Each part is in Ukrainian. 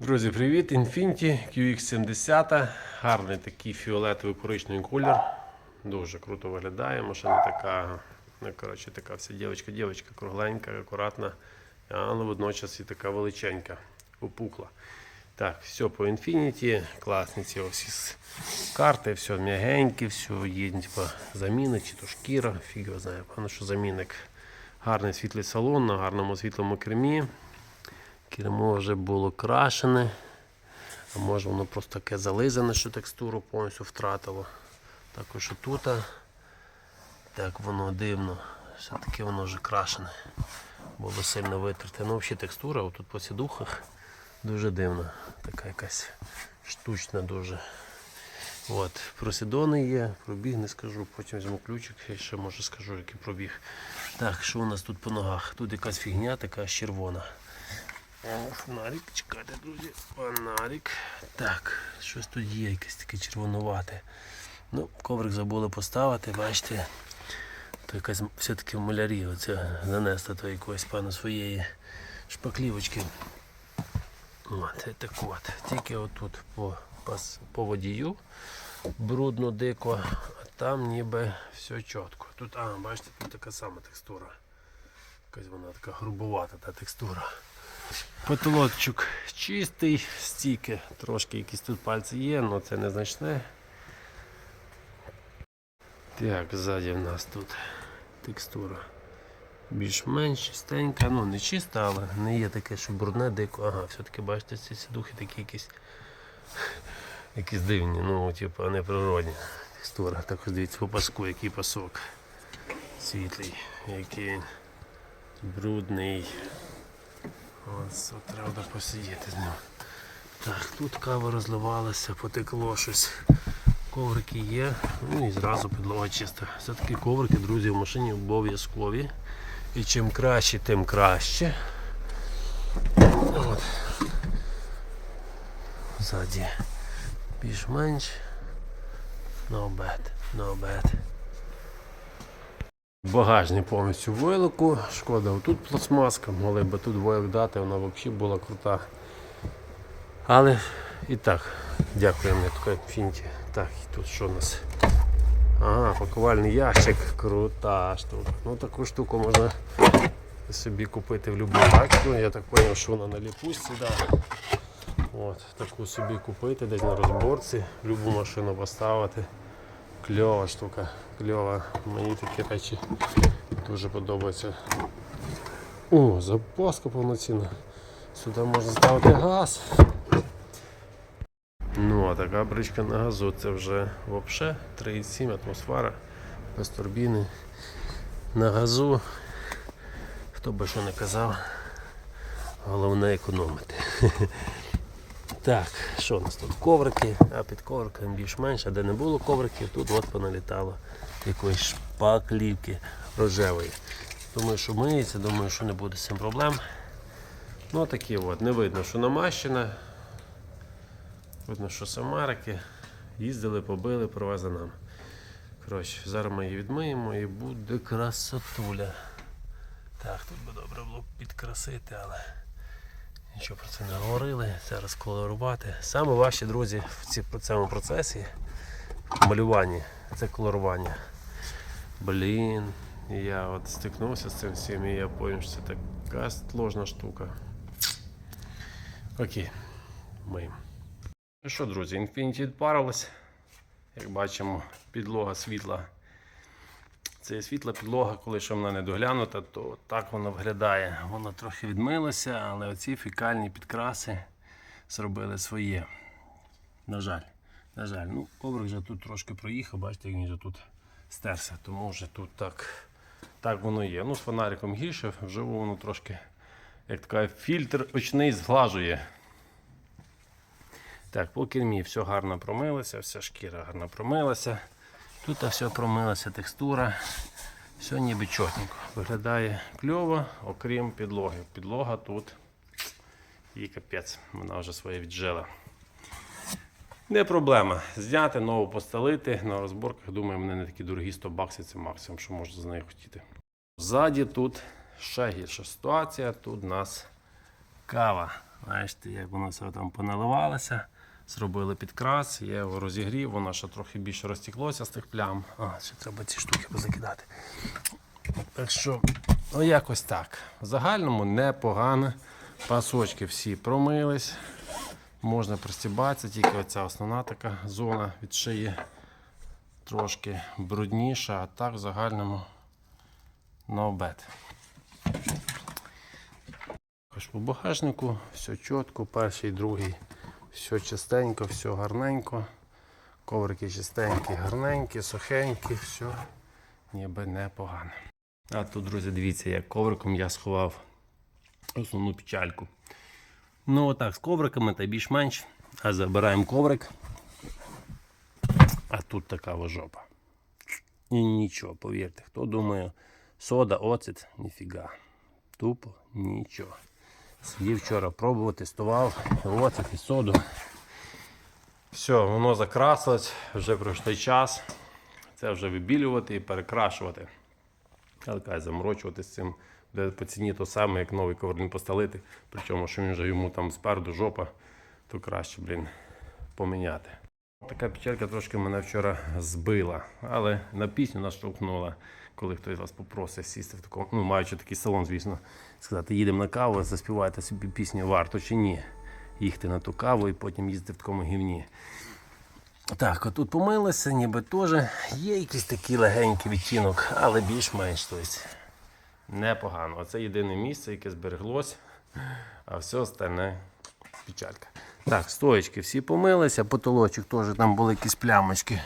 Друзі, привіт! Infiniti QX70. Гарний такий фіолетовий коричневий колір. Дуже круто виглядає. Машина така, ну, коротше, така вся дівчинка-дівчинка, кругленька, акуратна, але водночас і така величенька, опухла. Так, все по Infiniti, класні ці ось карти, все м'ягеньке, все є типа, заміни, чи то шкіра, фіг його знає, певно, що замінник. Гарний світлий салон на гарному світлому кермі. Кермо вже було крашене. А може воно просто таке зализане, що текстуру повністю втратило. Також тут. Так воно дивно. Все-таки воно вже крашене. Було сильно витерте. Ну, взагалі текстура отут по сідухах дуже дивна. Така якась штучна дуже. От, просідони є, пробіг не скажу, потім візьму ключик і ще може скажу, який пробіг. Так, що у нас тут по ногах? Тут якась фігня така червона. Фонарик, чекайте, друзі. Фонарик. Так, щось тут є, якесь таке червонувате. Ну, коврик забули поставити, бачите. То якась все-таки в малярі оце нанесла то якоїсь пану своєї шпаклівочки. От, так от. Тільки отут по, по водію брудно дико, а там ніби все чітко. Тут, а, бачите, тут така сама текстура. Якась вона така грубувата та текстура. Потолочок чистий, стіки, трошки якісь тут пальці є, але це незначне. Так, ззаді в нас тут текстура більш-менш чистенька, ну не чиста, але не є таке, що брудне, дико. Ага, все-таки бачите, ці сідухи такі якісь якісь дивні, ну, типу, неприродні. Текстура. Також дивіться по паску, який пасок. Світлий, який брудний. Ось от треба посидіти з ним. Так, тут кава розливалася, потекло щось. Коврики є, ну і зразу підлога чиста. Все-таки коврики, друзі, в машині обов'язкові. І чим краще, тим краще. От. Ззаді більш-менш. No bad, no bad. Багажник повністю войлику. Шкода, отут пластмаска, могли би тут войлик дати, вона взагалі була крута. Але і так, дякуємо такої фінті. Так, і тут що у нас? Ага, пакувальний ящик, крута штука. Ну таку штуку можна собі купити в будь-яку тачку. Я так зрозумів, що вона на ліпучці, да. От, таку собі купити десь на розборці, любу машину поставити. Кльова штука, кльова. Мені такі речі дуже подобаються. О, запаска повноцінна. Сюди можна ставити газ. Ну, а така бричка на газу це вже взагалі 3,7 атмосфера без турбіни. На газу, хто би що не казав, головне економити. Так, що у нас тут? Коврики, а під ковриками більш-менш, а де не було ковриків, тут от поналітало якоїсь шпаклівки рожевої. Думаю, що миється, думаю, що не буде з цим проблем. Ну такі от, не видно, що намащена. Видно, що з Америки їздили, побили, привезли нам. Коротше, зараз ми її відмиємо і буде красотуля. Так, тут би добре було підкрасити, але нічого про це не говорили. Зараз колорувати. Саме важче, друзі, в цьому процесі в малюванні це колорування. Блін, я от стикнувся з цим всім і я зрозумів, що це така сложна штука. Окей, миємо. Ну що, друзі, Infinity відпарилась. Як бачимо, підлога світла. Це світла підлога, коли ще вона не доглянута, то так вона виглядає. Вона трохи відмилася, але оці фекальні підкраси зробили своє. На жаль, на жаль, ну коврик вже тут трошки проїхав, бачите, як він вже тут стерся, тому вже тут так, так воно є. Ну, з фонариком гірше, вживу воно трошки, як така фільтр очний зглажує. Так, по кермі все гарно промилося, вся шкіра гарно промилася. Тут все промилася текстура. Все ніби чотненько. Виглядає кльово, окрім підлоги. Підлога тут і капець, вона вже своє віджила. Не проблема. Зняти, нову постелити на розборках. Думаю, вони не такі дорогі 100 баксів, це максимум, що можна за нею хотіти. Ззаді тут ще гірша ситуація. Тут у нас кава. Бачите, як воно все там поналивалося. Зробили підкрас, я його розігрів, воно ще трохи більше розтіклося з тих плям. А, ще треба ці штуки позакидати. Так що, ну якось так. В загальному непогано. Пасочки всі промились. Можна пристібатися, тільки оця основна така зона від шиї трошки брудніша, а так в загальному no bad. Також по багажнику все чітко, перший, другий, все чистенько, все гарненько. Коврики чистенькі, гарненькі, сухенькі, все ніби непогано. А тут, друзі, дивіться, як ковриком я сховав основну печальку. Ну, отак, з ковриками та більш-менш. А забираємо коврик. А тут така жопа. І нічого, повірте, хто думає, сода, оцет, ніфіга. Тупо нічого. Сидів вчора пробував, тестував ось і соду. Все, воно закрасилось, вже пройшли час. Це вже вибілювати і перекрашувати. Але заморочувати з цим буде по ціні то саме, як новий коврин постелити. Причому, що він вже йому там спереду жопа, то краще, блін, поміняти. Така печалька трошки мене вчора збила, але на пісню наштовхнула, коли хтось вас попросить сісти в такому, ну маючи такий салон, звісно, сказати, їдемо на каву, заспівайте собі пісню варто чи ні. Їхати на ту каву і потім їздити в такому гівні. Так, отут помилися, ніби теж є якийсь такий легенький відтінок, але більш-менш тобто, непогано. Оце єдине місце, яке збереглось, а все остальне печалька. Так, стоечки всі помилися, потолочок теж там були якісь плямочки.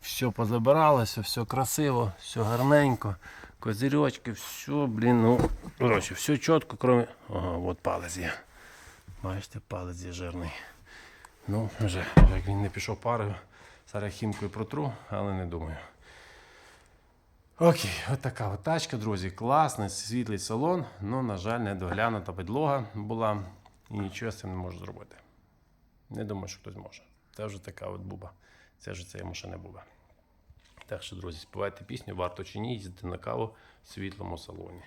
Все позабиралося, все красиво, все гарненько. Козирьочки, все, блін, ну, коротше, все чітко, крім. Ага, от палець є. Бачите, палець є жирний. Ну, вже, як він не пішов парою, зараз хімкою протру, але не думаю. Окей, от така от тачка, друзі. Класний, світлий салон, але, на жаль, не доглянута підлога була і нічого з цим не можу зробити. Не думаю, що хтось може. Це вже така от буба. Це вже ще не буба. Так що, друзі, співайте пісню, варто чи ні, їздити на каву в світлому салоні.